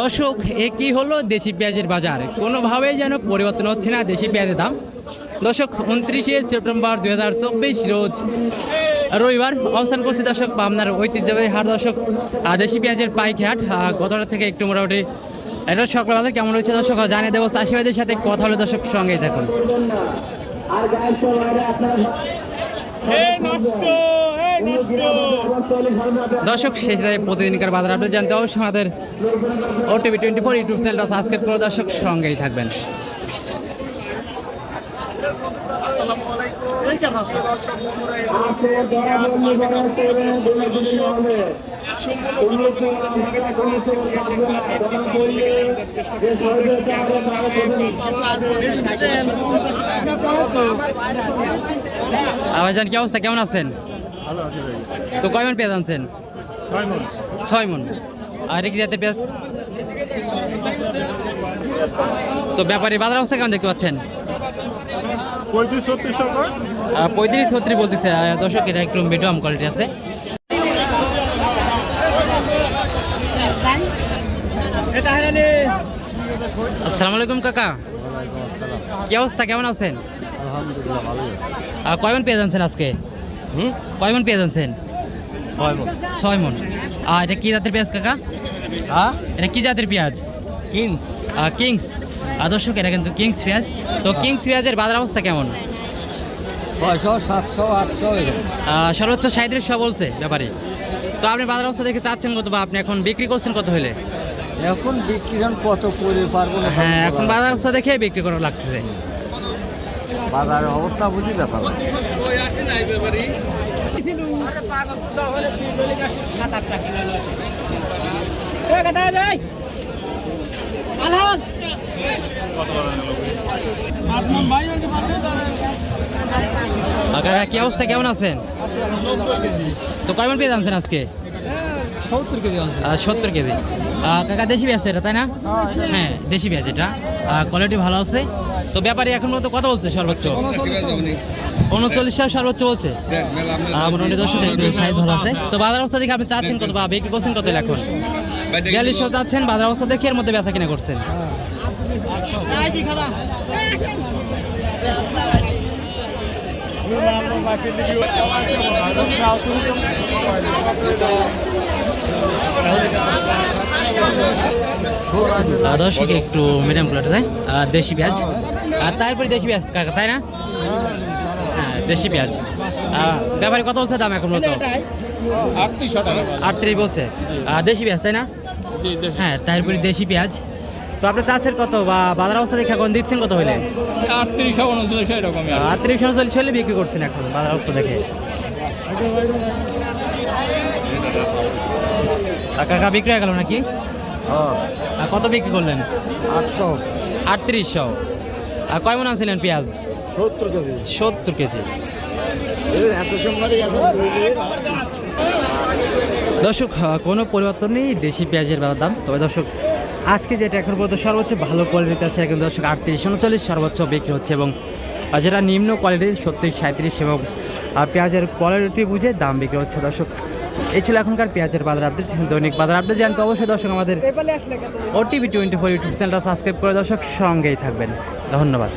দর্শক একই হলো দেশি পেঁয়াজের বাজার? কোনোভাবেই যেন পরিবর্তন হচ্ছে না দেশি পেঁয়াজের দাম। দর্শক, উনত্রিশে সেপ্টেম্বর দুই হাজার চব্বিশ রোজ রবিবার অবস্থান করছি দর্শক পাবনার ঐতিহ্যবাহী হাট। দর্শক দেশি পেঁয়াজের পাইকি হাট গতটা থেকে একটু মোটামুটি এটা সকাল বাজার কেমন রয়েছে দর্শক? জানিয়ে দেবো চাষিবাদের সাথে কথা হলে দর্শক সঙ্গেই থাকুন। এই নষ্ট! দর্শক, শেষ দায় প্রতিদিনকার বাজার আপডেট জানতে অবশ্যই আমাদের ওটিভি টোয়েন্টি ফোর ইউটিউব চ্যানেলটা সাবস্ক্রাইব করে দর্শক সঙ্গেই থাকবেন। আবার কি অবস্থা? কেমন আছেন? তো কয় মন পেঁয়াজ আনছেন? ছয় মন। আর কি জাতের পেঁয়াজ? তো ব্যাপারে বাজার অবস্থা কেমন দেখতে পাচ্ছেন? পঁয়ত্রিশ ছত্রিশ পঁয়ত্রিশ ছত্রিশ বলতেছে দর্শক এটা একটু মিডিয়াম কোয়ালিটি আছে। আসসালামু আলাইকুম কাকা। কি অবস্থা কেমন আছেন? আলহামদুলিল্লাহ ভালোই আহ, কয় মন পেঁয়াজ আনছেন আজকে? হুম? কয় মন পেঁয়াজ আনছেন? ছয় মন। ছয় মন। আর এটা কি জাতের পেঁয়াজ কাকা? হ্যাঁ এটা কি জাতের পেঁয়াজ? কিংস। আহ, দর্শক এটা কিন্তু কিংস পেঁয়াজ। তো কিংস পেঁয়াজের বাজার অবস্থা কেমন? ছয়শো সাতশো আটশো সর্বোচ্চ সাঁত্রিশশো বলছে ব্যাপারে। তো আপনি বাজার অবস্থা দেখে চাচ্ছেন কত বা আপনি এখন বিক্রি করছেন কত হলে? এখন বিক্রি কত করে পারব হ্যাঁ এখন বাজার অবস্থা দেখে বিক্রি করা লাগতেছে। বাজারের অবস্থা বুঝি দেখা লাগে কি অবস্থা? কেমন আছেন? তো কয়মন পেয়ে জানছেন আজকে? সত্তর কেজি আহ, সত্তর কেজি। কাকা দেশি পেঁয়াজ এটা তাই না? হ্যাঁ দেশি। পেঁয়াজ এটা। কোয়ালিটি ভালো আছে? তো ব্যাপারে এখন মতো কথা বলছে সর্বোচ্চ। উনচল্লিশ উনচল্লিশশো সর্বোচ্চ বলছে। ভালো আছে। তো বাজার অবস্থা দেখে আপনি চাচ্ছেন কত বা বিক্রি করছেন কত এখন? বিয়াল্লিশশো চাচ্ছেন, বাজার অবস্থা দেখে এর মধ্যে বেচা কিনা করছেন। দর্শক একটু মিডিয়াম কোয়ালিটি তাই? আর দেশি পেঁয়াজ। আর তারপরে দেশি পেঁয়াজ কাকা তাই না? হ্যাঁ দেশি পেঁয়াজ। ব্যাপারে কত বলছে দাম এখন মতো আটত্রিশ বলছে। আর দেশি পেঁয়াজ তাই না? হ্যাঁ তারপরে দেশি পেঁয়াজ। তো আপনি চাচ্ছেন কত বা বাজার অবস্থা দেখে এখন দিচ্ছেন কত হলে আটত্রিশশো উনচল্লিশশো আটত্রিশ উনচল্লিশ হলে বিক্রি করছেন এখন বাজার অবস্থা দেখে। কাকা বিক্রি হয়ে গেল নাকি? আর কত বিক্রি করলেন? আটশো। আটত্রিশশো। আর কয় মন আনছিলেন পেঁয়াজ? সত্তর কেজি। সত্তর কেজি। এত দর্শক কোনো পরিবর্তন নেই দেশি পেঁয়াজের বাজার দাম। তবে দর্শক আজকে যেটা এখন পর্যন্ত সর্বোচ্চ ভালো কোয়ালিটির কাছে সেটা কিন্তু দর্শক আটত্রিশ উনচল্লিশ সর্বোচ্চ বিক্রি হচ্ছে এবং যেটা নিম্ন কোয়ালিটির সত্তর সাঁত্রিশ এবং পেঁয়াজের কোয়ালিটি বুঝে দাম বিক্রি হচ্ছে দর্শক। এই ছিল এখনকার পেঁয়াজের বাজার আপডেট দৈনিক বাজার আপডেট জানতে অবশ্যই দর্শক আমাদের ওটিভি টোয়েন্টি ফোর ইউটিউব চ্যানেলটা সাবস্ক্রাইব করে দর্শক সঙ্গেই থাকবেন। ধন্যবাদ।